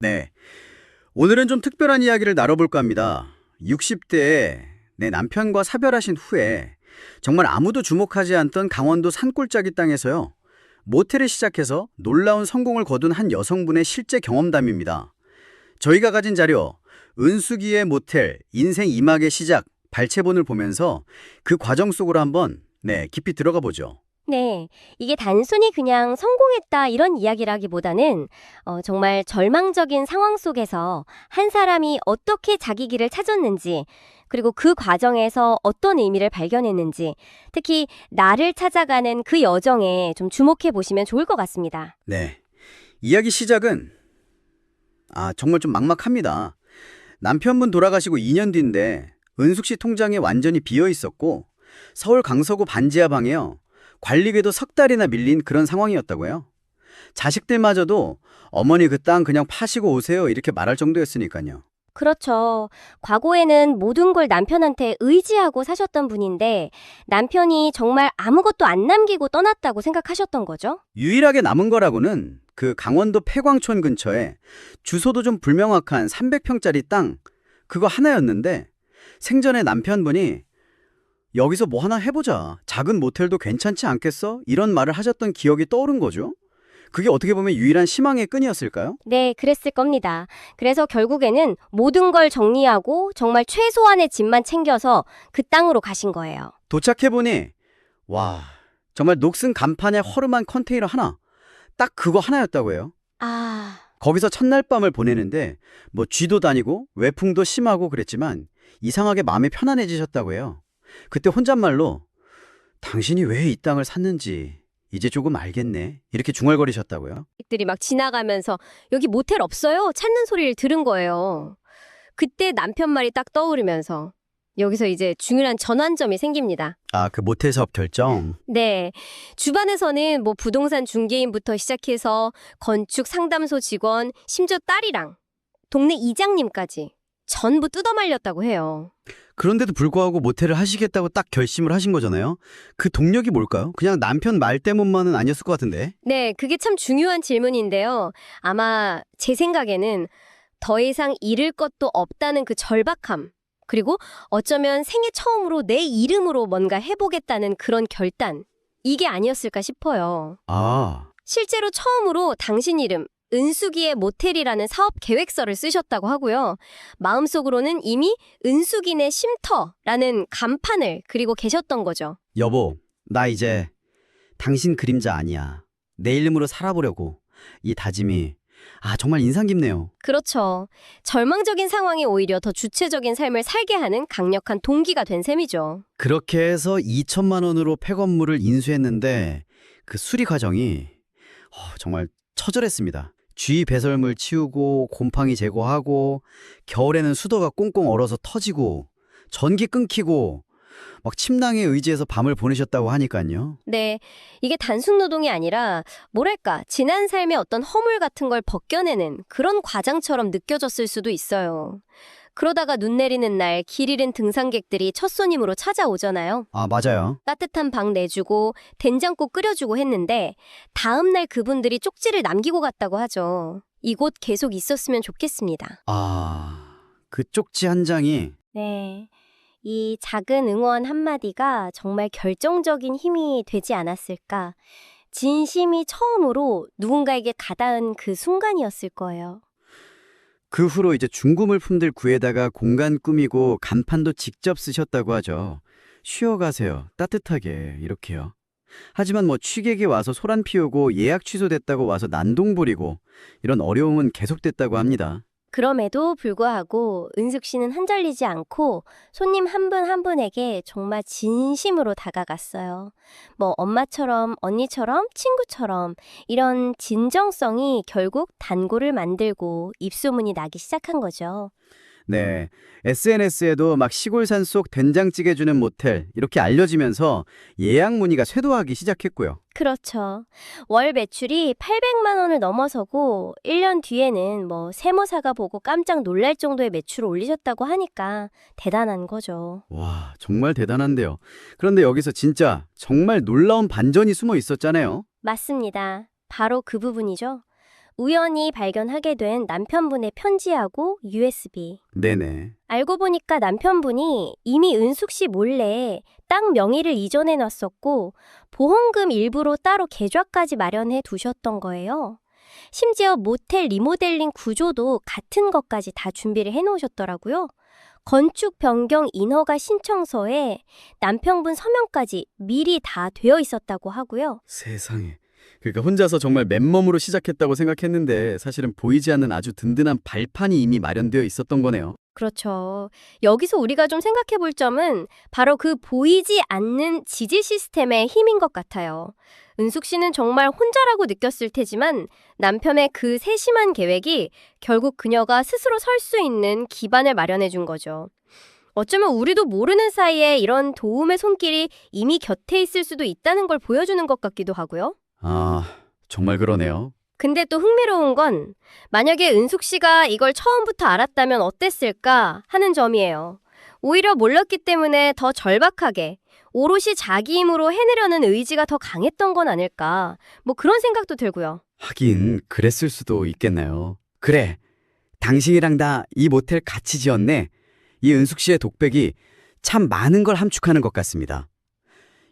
네. 오늘은 좀 특별한 이야기를 나눠볼까 합니다. 60대에 내 남편과 사별하신 후에 정말 아무도 주목하지 않던 강원도 산골짜기 땅에서요. 모텔을 시작해서 놀라운 성공을 거둔 한 여성분의 실제 경험담입니다. 저희가 가진 자료, 은수기의 모텔, 인생 이막의 시작, 발췌본을 보면서 그 과정 속으로 한번 네, 깊이 들어가 보죠. 네, 이게 단순히 그냥 성공했다 이런 이야기라기보다는 어, 정말 절망적인 상황 속에서 한 사람이 어떻게 자기 길을 찾았는지, 그리고 그 과정에서 어떤 의미를 발견했는지, 특히 나를 찾아가는 그 여정에 좀 주목해 보시면 좋을 것 같습니다. 네. 이야기 시작은 아, 정말 좀 막막합니다. 남편분 돌아가시고 2년 뒤인데 은숙 씨 통장에 완전히 비어 있었고 서울 강서구 반지하 방에요. 관리비도 석 달이나 밀린 그런 상황이었다고요. 자식들마저도 어머니 그 땅 그냥 파시고 오세요 이렇게 말할 정도였으니까요. 그렇죠. 과거에는 모든 걸 남편한테 의지하고 사셨던 분인데 남편이 정말 아무것도 안 남기고 떠났다고 생각하셨던 거죠? 유일하게 남은 거라고는 그 강원도 폐광촌 근처에 주소도 좀 불명확한 300평짜리 땅 그거 하나였는데 생전에 남편분이 여기서 뭐 하나 해보자 작은 모텔도 괜찮지 않겠어? 이런 말을 하셨던 기억이 떠오른 거죠. 그게 어떻게 보면 유일한 희망의 끈이었을까요? 네, 그랬을 겁니다. 그래서 결국에는 모든 걸 정리하고 정말 최소한의 짐만 챙겨서 그 땅으로 가신 거예요. 도착해보니 와 정말 녹슨 간판에 허름한 컨테이너 하나 딱 그거 하나였다고 해요. 아, 거기서 첫날 밤을 보내는데 뭐 쥐도 다니고 외풍도 심하고 그랬지만 이상하게 마음이 편안해지셨다고 해요. 그때 혼잣말로 당신이 왜 이 땅을 샀는지 이제 조금 알겠네. 이렇게 중얼거리셨다고요. 들이 막 지나가면서 여기 모텔 없어요? 찾는 소리를 들은 거예요. 그때 남편 말이 딱 떠오르면서 여기서 이제 중요한 전환점이 생깁니다. 아, 그 모텔 사업 결정. 네. 주반에서는 뭐 부동산 중개인부터 시작해서 건축 상담소 직원, 심지어 딸이랑 동네 이장님까지 전부 뜯어말렸다고 해요. 그런데도 불구하고 모텔을 하시겠다고 딱 결심을 하신 거잖아요. 그 동력이 뭘까요? 그냥 남편 말 때문만은 아니었을 것 같은데. 네, 그게 참 중요한 질문인데요. 아마 제 생각에는 더 이상 잃을 것도 없다는 그 절박함, 그리고 어쩌면 생애 처음으로 내 이름으로 뭔가 해보겠다는 그런 결단, 이게 아니었을까 싶어요. 아, 실제로 처음으로 당신 이름, 은숙이의 모텔이라는 사업 계획서를 쓰셨다고 하고요. 마음속으로는 이미 은숙이네 쉼터라는 간판을 그리고 계셨던 거죠. 여보, 나 이제 당신 그림자 아니야. 내 이름으로 살아보려고. 이 다짐이 아, 정말 인상 깊네요. 그렇죠. 절망적인 상황이 오히려 더 주체적인 삶을 살게 하는 강력한 동기가 된 셈이죠. 그렇게 해서 2천만 원으로 폐건물을 인수했는데 그 수리 과정이 어, 정말 처절했습니다. 쥐 배설물 치우고 곰팡이 제거하고 겨울에는 수도가 꽁꽁 얼어서 터지고 전기 끊기고 막 침낭에 의지해서 밤을 보내셨다고 하니까요. 네, 이게 단순 노동이 아니라 뭐랄까 지난 삶의 어떤 허물 같은 걸 벗겨내는 그런 과정처럼 느껴졌을 수도 있어요. 그러다가 눈 내리는 날 길 잃은 등산객들이 첫 손님으로 찾아오잖아요. 아, 맞아요. 따뜻한 방 내주고 된장국 끓여주고 했는데 다음 날 그분들이 쪽지를 남기고 갔다고 하죠. 이곳 계속 있었으면 좋겠습니다. 아, 그 쪽지 한 장이 네. 이 작은 응원 한마디가 정말 결정적인 힘이 되지 않았을까. 진심이 처음으로 누군가에게 가닿은 그 순간이었을 거예요. 그 후로 이제 중고물품들 구에다가 공간 꾸미고 간판도 직접 쓰셨다고 하죠. 쉬어가세요. 따뜻하게 이렇게요. 하지만 뭐 취객이 와서 소란 피우고 예약 취소됐다고 와서 난동 부리고 이런 어려움은 계속됐다고 합니다. 그럼에도 불구하고 은숙 씨는 한절리지 않고 손님 한분한 분에게 정말 진심으로 다가갔어요. 뭐 엄마처럼 언니처럼 친구처럼 이런 진정성이 결국 단골을 만들고 입소문이 나기 시작한 거죠. 네. SNS에도 막 시골산 속 된장찌개 주는 모텔 이렇게 알려지면서 예약 문의가 쇄도하기 시작했고요. 그렇죠. 월 매출이 800만 원을 넘어서고 1년 뒤에는 뭐 세무사가 보고 깜짝 놀랄 정도의 매출을 올리셨다고 하니까 대단한 거죠. 와, 정말 대단한데요. 그런데 여기서 진짜 정말 놀라운 반전이 숨어 있었잖아요. 맞습니다. 바로 그 부분이죠. 우연히 발견하게 된 남편분의 편지하고 USB. 네네. 알고 보니까 남편분이 이미 은숙 씨 몰래 땅 명의를 이전해 놨었고 보험금 일부로 따로 계좌까지 마련해 두셨던 거예요. 심지어 모텔 리모델링 구조도 같은 것까지 다 준비를 해 놓으셨더라고요. 건축 변경 인허가 신청서에 남편분 서명까지 미리 다 되어 있었다고 하고요. 세상에. 그러니까 혼자서 정말 맨몸으로 시작했다고 생각했는데 사실은 보이지 않는 아주 든든한 발판이 이미 마련되어 있었던 거네요. 그렇죠. 여기서 우리가 좀 생각해 볼 점은 바로 그 보이지 않는 지지 시스템의 힘인 것 같아요. 은숙 씨는 정말 혼자라고 느꼈을 테지만 남편의 그 세심한 계획이 결국 그녀가 스스로 설 수 있는 기반을 마련해 준 거죠. 어쩌면 우리도 모르는 사이에 이런 도움의 손길이 이미 곁에 있을 수도 있다는 걸 보여주는 것 같기도 하고요. 아, 정말 그러네요. 근데 또 흥미로운 건 만약에 은숙 씨가 이걸 처음부터 알았다면 어땠을까 하는 점이에요. 오히려 몰랐기 때문에 더 절박하게 오롯이 자기 힘으로 해내려는 의지가 더 강했던 건 아닐까. 뭐 그런 생각도 들고요. 하긴 그랬을 수도 있겠네요. 그래. 당신이랑 다이 모텔 같이 지었네. 이 은숙 씨의 독백이 참 많은 걸 함축하는 것 같습니다.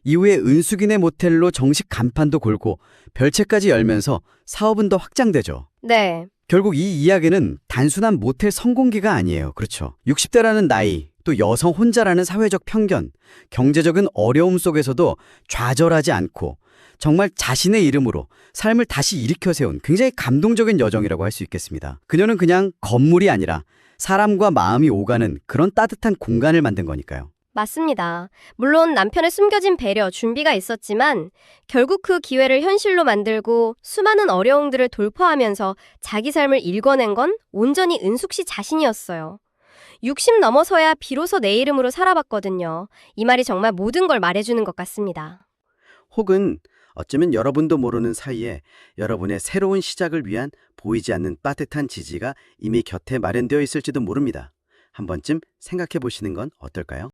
이후에 은숙이네 모텔로 정식 간판도 걸고 별채까지 열면서 사업은 더 확장되죠. 네. 결국 이 이야기는 단순한 모텔 성공기가 아니에요. 그렇죠. 60대라는 나이, 또 여성 혼자라는 사회적 편견, 경제적인 어려움 속에서도 좌절하지 않고 정말 자신의 이름으로 삶을 다시 일으켜 세운 굉장히 감동적인 여정이라고 할 수 있겠습니다. 그녀는 그냥 건물이 아니라 사람과 마음이 오가는 그런 따뜻한 공간을 만든 거니까요. 맞습니다. 물론 남편의 숨겨진 배려, 준비가 있었지만 결국 그 기회를 현실로 만들고 수많은 어려움들을 돌파하면서 자기 삶을 읽어낸 건 온전히 은숙 씨 자신이었어요. 60 넘어서야 비로소 내 이름으로 살아봤거든요. 이 말이 정말 모든 걸 말해주는 것 같습니다. 혹은 어쩌면 여러분도 모르는 사이에 여러분의 새로운 시작을 위한 보이지 않는 따뜻한 지지가 이미 곁에 마련되어 있을지도 모릅니다. 한 번쯤 생각해 보시는 건 어떨까요?